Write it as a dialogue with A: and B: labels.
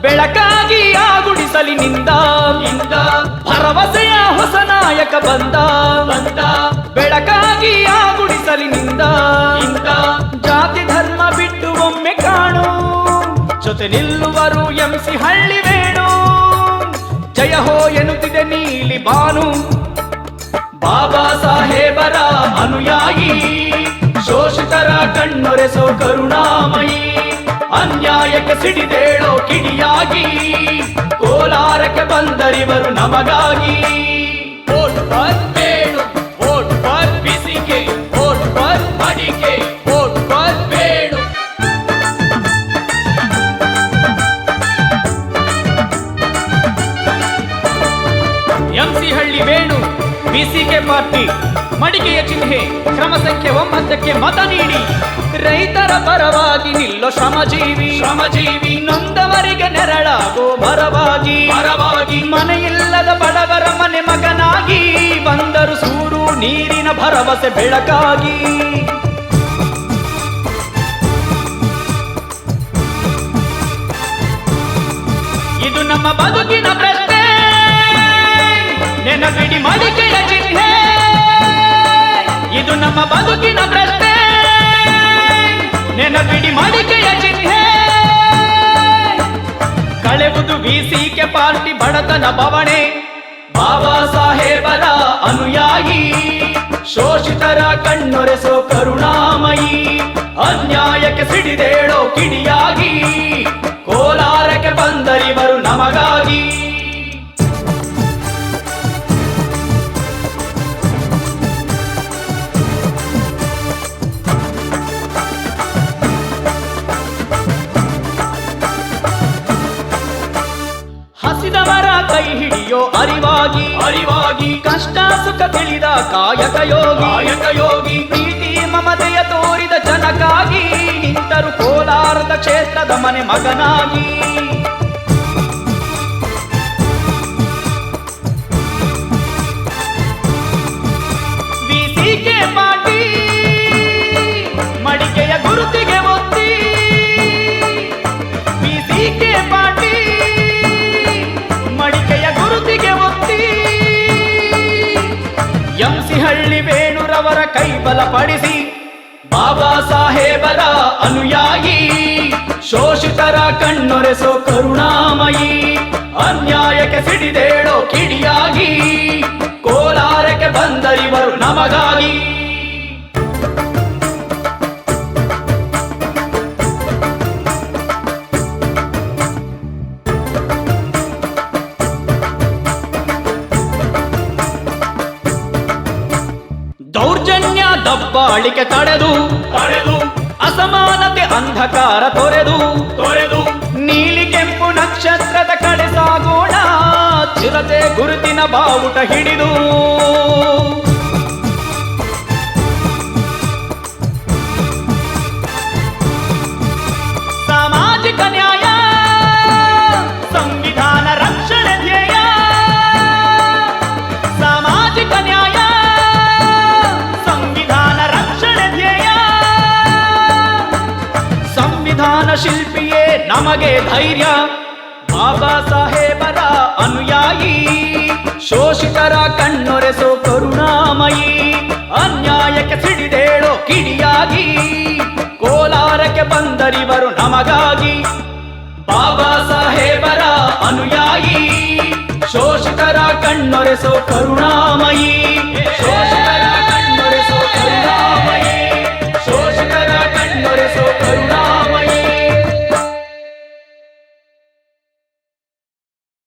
A: ಬೆಳಕಾಗಿ ಆಗುಡಿಸಲಿ ನಿಂದ. ಭರವಸೆಯ ಹೊಸ ನಾಯಕ ಬಂದ. ಬೆಳಕಾಗಿ ಆಗುಡಿಸಲಿ
B: ನಿಂದ.
A: ಜಾತಿ ಧರ್ಮ ಬಿಟ್ಟು ಒಮ್ಮೆ ಕಾಣು. ಜೊತೆ ನಿಲ್ಲುವರು ಎಂಸಿ ಹಳ್ಳಿ ವೇಣು. ಜಯ ಹೋ ಎನ್ನುತ್ತಿದೆ ನೀಲಿ ಬಾನು.
B: ಬಾಬಾ ಸಾಹೇಬರ ಅನುಯಾಗಿ ಶೋಷಿತರ ಕಣ್ಣೊರೆಸೋ ಕರುಣಾಮಯ. ಅನ್ಯಾಯಕ್ಕೆ ಸಿಡಿದೇಳೋ ಕಿಡಿಯಾಗಿ, ಕೋಲಾರಕ್ಕೆ ಬಂದರಿವರು ನಮಗಾಗಿ. ಓಟ್ ಫಾರ್ ಬೇಡು ಓಟ್ ಫಾರ್ ಬಿಸಿಗೆ ಓಟ್ ಫಾರ್ ಅಡಿಕೆ ಓಟ್ ಫಾರ್ ಬೇಡು
A: ಎಂಸಿ ಹಳ್ಳಿ ವೇಣು ಬಿಸಿಕೆ ಪಾರ್ಟಿ. ಮಡಿಕೆಯ ಚಿಹ್ನೆ ಕ್ರಮ ಸಂಖ್ಯೆ ಒಂಬತ್ತಕ್ಕೆ ಮತ ನೀಡಿ. ರೈತರ ಪರವಾಗಿ ನಿಲ್ಲೋ ಶ್ರಮಜೀವಿ.
B: ಶ್ರಮಜೀವಿ.
A: ನೊಂದವರಿಗೆ ನೆರಳಾಗೋ ಮರವಾಗಿ.
B: ಪರವಾಗಿ
A: ಮನೆಯಿಲ್ಲದ ಬಡವರ ಮನೆ ಮಗನಾಗಿ. ಬಂದರು ಸೂರು ನೀರಿನ ಭರವಸೆ ಬೆಳಕಾಗಿ. ಇದು ನಮ್ಮ ಬದುಕಿನ ಪ್ರಶ್ನೆ. ನೆನಪಿಡಿ ಮಡಿಕೆಯ ಬಿಸಿಕೆ ಪಾರ್ಟಿ ಬಡತನ ಬವಣೆ.
B: ಬಾಬಾ ಸಾಹೇಬರ ಅನುಯಾಯಿ, ಶೋಷಿತರ ಕಣ್ಣೊರೆಸೋ ಕರುಣಾಮಯಿ, ಅನ್ಯಾಯಕ್ಕೆ ಸಿಡಿದೇಳೋ ಕಿಡಿಯಾಗಿ, ಕೋಲಾರಕ್ಕೆ ಬಂದರಿವರು ನಮಗಾಗಿ
A: ಹಿಡಿಯೋ ಅರಿವಾಗಿ
B: ಅರಿವಾಗಿ,
A: ಕಷ್ಟ ಸುಖ ತಿಳಿದ ಕಾಯಕ ಯೋಗಿ
B: ಕಾಯಕ ಯೋಗಿ,
A: ಪ್ರೀತಿ ಮಮತೆಯ ತೋರಿದ ಜನಕಾಗಿ, ನಿಂತರು ಕೋಲಾರದ ಕ್ಷೇತ್ರದ ಮನೆ ಮಗನಾಗಿ. ವೇಣುರವರ ಬಲ ಬಲಪಡಿಸಿ
B: ಬಾಬಾ ಸಾಹೇಬರ ಅನುಯಾಯಿ, ಶೋಷಿತರ ಕಣ್ಣೊರೆಸೋ ಕರುಣಾಮಯಿ, ಅನ್ಯಾಯಕ್ಕೆ ಸಿಡಿದೇಳೋ ಕಿಡಿಯಾಗಿ, ಕೋಲಾರಕ್ಕೆ ಬಂದರಿವರು ನಮಗಾಗಿ.
A: ದಬ್ಬಾಳಿಕೆ ತಡೆದು
B: ತಡೆದು
A: ಅಸಮಾನತೆ ಅಂಧಕಾರ ತೊರೆದು
B: ತೊರೆದು
A: ನೀಲಿ ಕೆಂಪು ನಕ್ಷತ್ರದ ಕಡೆ ಸಾಗೋಣ ಚಿರತೆ ಗುರುತಿನ ಬಾವುಟ ಹಿಡಿದು. ಸಂವಿಧಾನ ಶಿಲ್ಪಿಯೇ ನಮಗೆ ಧೈರ್ಯ. ಬಾಬಾ ಸಾಹೇಬರ ಅನುಯಾಯಿ, ಶೋಷಿತರ ಕಣ್ಣೊರೆಸೋ ಕರುಣಾಮಯಿ, ಅನ್ಯಾಯಕ್ಕೆ ಸಿಡಿದೇಳೋ ಕಿಡಿಯಾಗಿ, ಕೋಲಾರಕ್ಕೆ ಬಂದರಿವರು ನಮಗಾಗಿ.
B: ಬಾಬಾ ಸಾಹೇಬರ ಅನುಯಾಯಿ, ಶೋಷಿತರ ಕಣ್ಣೊರೆಸೋ ಕರುಣಾಮಯಿ ಶೋಷ